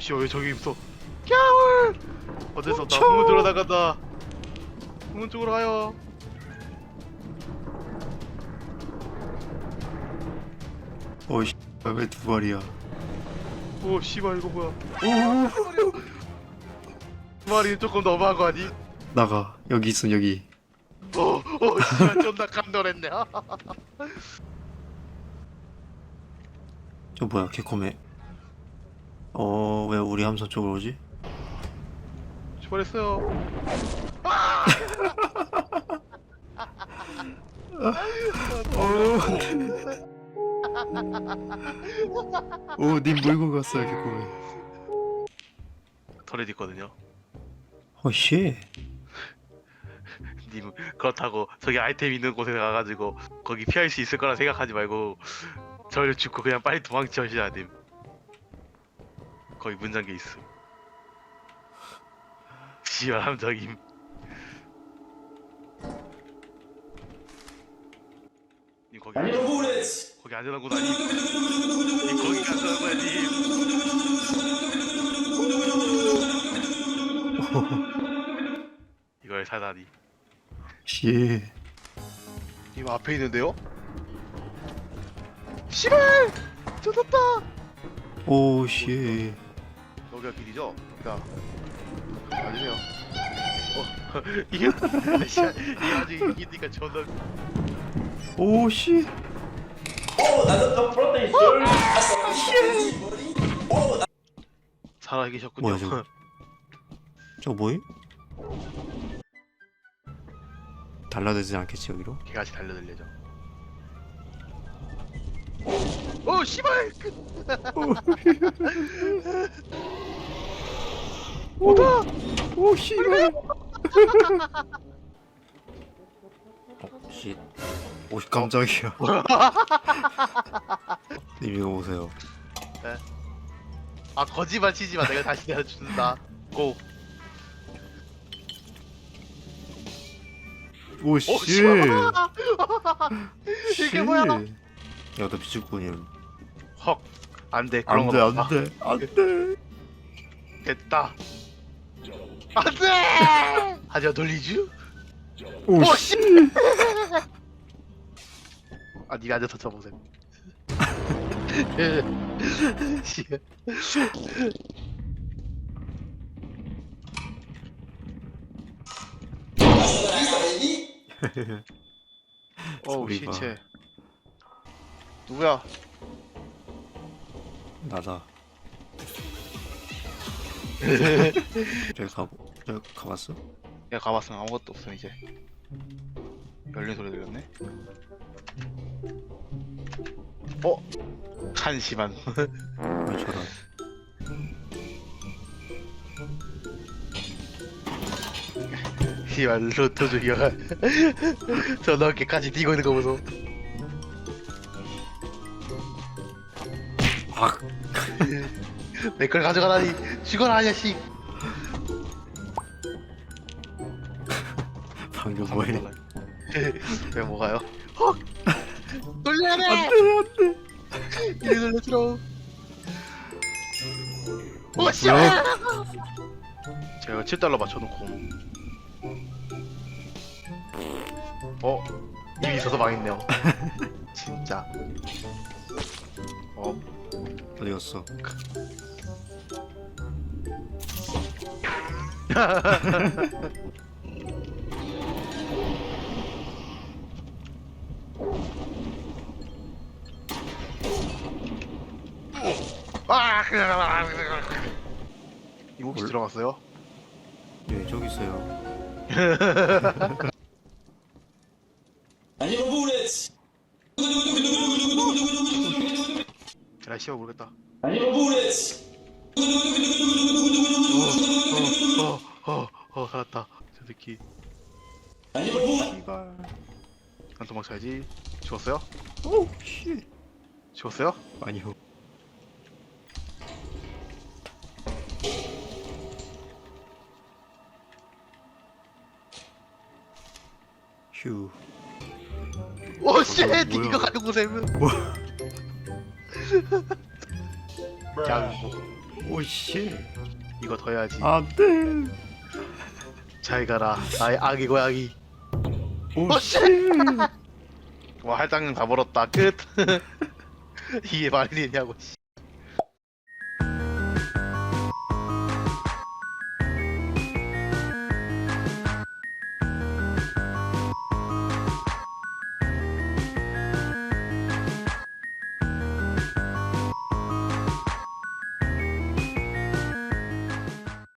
오씨 왜 저기 있어? 캬울! 어쩔 수 없다 후문 쪽으로 나간다 후문 쪽으로 가요. 어이씨 왜두 마리야? 오 씨발 이거 뭐야? 오! 두 마리는 조금 너무한 거 아니? 나가. 여기 있어 여기. 오 오 씨발 존나 깜놀했네. 저 뭐야 개코메 어 왜 우리 함선 쪽으로 오지? 출발했어요. 오님 몰고 갔어요 개코메 터렛 있거든요. 어 씨. 님 그렇다고 저기 아이템 있는 곳에 가가지고 거기 피할 수 있을 거라 생각하지 말고 저를 죽고 그냥 빨리 도망치셔야 님 거기 문 잠겨 있음. 씨발 함정임. 님 거기 거기 안전한 곳 아니 님 거기 안전한 곳 아니 이걸 사다니 씨. 님 앞에 있는데요? 씨발! 젖었다! 오 씨 여기가 길이죠? 여기다 아니네요 어 이게 이게 아직 이기니까 존나 오씨 살아 계셨군요 뭐야, 저거? 저거 뭐임? 달라들지 않겠지 여기로? 개같이 달려들려죠 오 씨발! 오다! 오씨 어, 씨. 오씨 깜짝이야. 님 이거 보세요. 아 거짓말 치지 마. 내가 다시 내려준다. 고. 오씨. 오, 씨발. 이게 뭐야? 야너 비축분이야. 헉. 안 돼. 그런 안돼 거 안돼 안 돼. 됐다 안돼! 하지마 돌리쥬 오씨. 아 니가 앉아서 쳐보세요 씨. 어우 소리 봐. 시체 누구야? 나다 저기 가보 저기 가봤어? 내가 가봤으면 아무것도 없음 이제. 열린 소리 들렸네. 어? 한심한. 왜 저런 씨발 로또 죽여가 저 넓게까지 뛰고 있는 거 보소. 아 내 걸 가져가다니 죽어라 이 자식 방금 뭐해 왜 뭐가요? 헉! 돌려야 돼! 안돼 안돼 이리 돌려주러 오 뭐야? 씨발! 제가 7달러 맞춰놓고 어? 입이 있어서 망했네요 진짜 어? 어디 갔어? 아! 이거 혹시 뭘? 들어갔어요? 네 저기 있어요 씨발 모르겠다. 어어어어 어, 살았다. 저 새끼. 씨발. 난 도망쳐야지. 죽었어요? 오 씨. 죽었어요? 아니요. 휴. 오 씨 뭐야? 니가 가는 곳에 뭐? 그냥 오씨. 이거 더 해야지. 안돼. 잘 가라. 나의 아기 고양이. 오씨. 와 할당량 다 벌었다. 끝. 이게 말이 되냐고 씨.